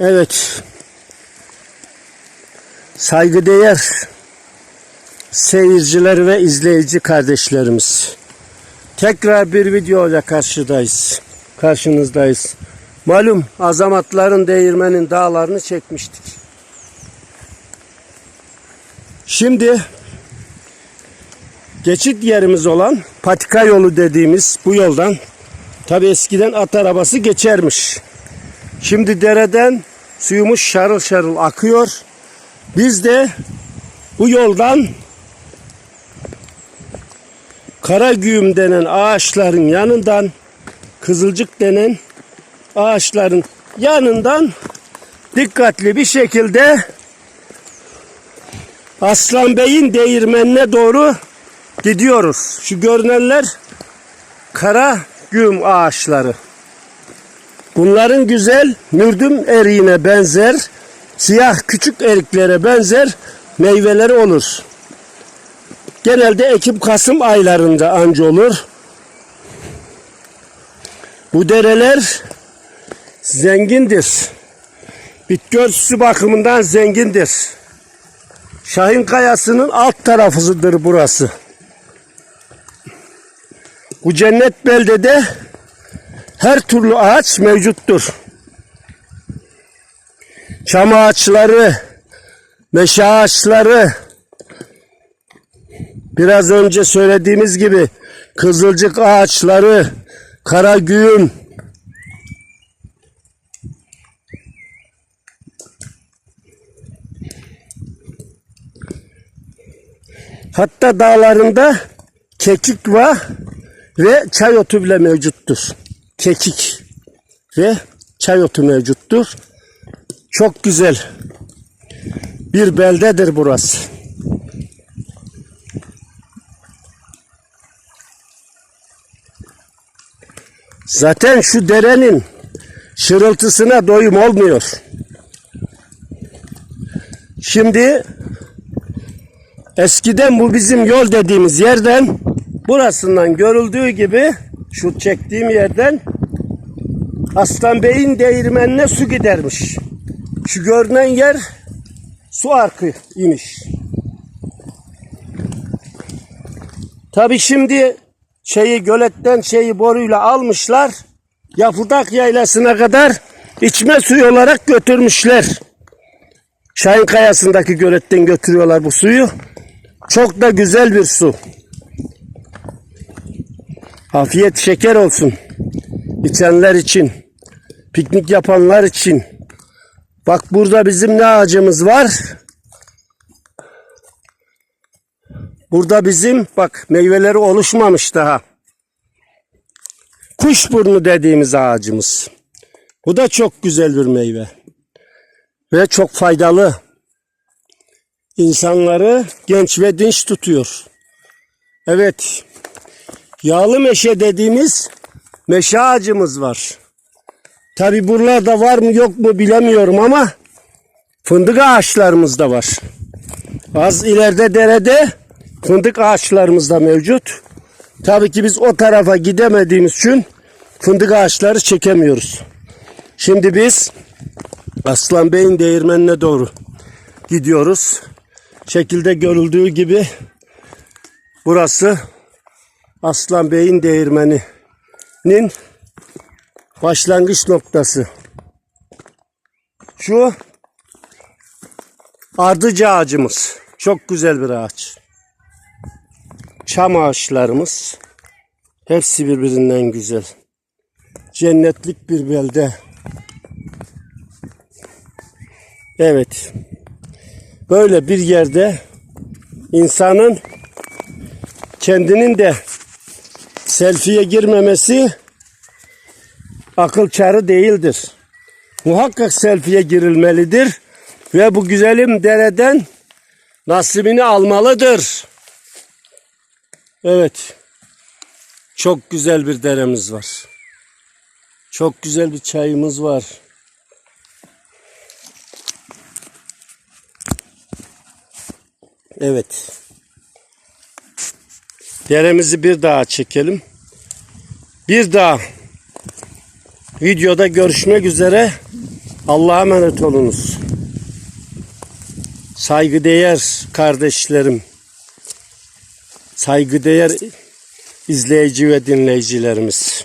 Evet. Saygıdeğer seyirciler ve izleyici kardeşlerimiz. Tekrar bir video ile karşıdayız. Karşınızdayız. Malum azamatların değirmenin dağlarını çekmiştik. Şimdi geçit yerimiz olan patika yolu dediğimiz bu yoldan tabi eskiden at arabası geçermiş. Şimdi dereden suyumuz şarıl şarıl akıyor. Biz de bu yoldan Karagüğüm denen ağaçların yanından Kızılcık denen ağaçların yanından dikkatli bir şekilde Aslan Bey'in değirmenine doğru gidiyoruz. Şu görünenler kara güm ağaçları. Bunların güzel mürdüm eriğine benzer, siyah küçük eriklere benzer meyveleri olur. Genelde Ekim-Kasım aylarında anca olur. Bu dereler zengindir. Bitki örtüsü bakımından zengindir. Şahin Kayası'nın alt tarafıdır burası. Bu cennet beldede her türlü ağaç mevcuttur. Çam ağaçları, meşe ağaçları, biraz önce söylediğimiz gibi kızılcık ağaçları, karagüğüm, hatta dağlarında kekik ve çay otu bile mevcuttur. Kekik ve çay otu mevcuttur. Çok güzel bir beldedir burası. Zaten şu derenin şırıltısına doyum olmuyor. Şimdi eskiden bu bizim yol dediğimiz yerden burasından görüldüğü gibi şu çektiğim yerden Aslan Bey'in değirmenine su gidermiş. Şu görünen yer su arkı imiş. Tabi şimdi şeyi göletten şeyi boruyla almışlar. Yapıdak yaylasına kadar içme suyu olarak götürmüşler. Şahin Kayası'ndaki göletten götürüyorlar bu suyu. Çok da güzel bir su. Afiyet şeker olsun. İçenler için, piknik yapanlar için. Bak burada bizim ne ağacımız var? Burada bizim bak meyveleri oluşmamış daha. Kuşburnu dediğimiz ağacımız. Bu da çok güzel bir meyve. Ve çok faydalı. İnsanları genç ve dinç tutuyor. Evet. Yağlı meşe dediğimiz meşe ağacımız var. Tabi buralarda var mı yok mu bilemiyorum ama fındık ağaçlarımız da var. Az ileride derede fındık ağaçlarımız da mevcut. Tabii ki biz o tarafa gidemediğimiz için fındık ağaçları çekemiyoruz. Şimdi biz Aslan Bey'in değirmenine doğru gidiyoruz. Şekilde görüldüğü gibi burası Aslan Bey'in değirmeninin başlangıç noktası. Şu ardıcı ağacımız. Çok güzel bir ağaç. Çam ağaçlarımız. Hepsi birbirinden güzel. Cennetlik bir belde. Evet. Böyle bir yerde insanın kendinin de selfie'ye girmemesi akıl çarı değildir. Muhakkak selfie'ye girilmelidir ve bu güzelim dereden nasibini almalıdır. Evet. Çok güzel bir deremiz var. Çok güzel bir çayımız var. Evet. Deremizi bir daha çekelim. Bir daha videoda görüşmek üzere. Allah'a emanet olunuz. Saygıdeğer kardeşlerim. Saygıdeğer izleyici ve dinleyicilerimiz.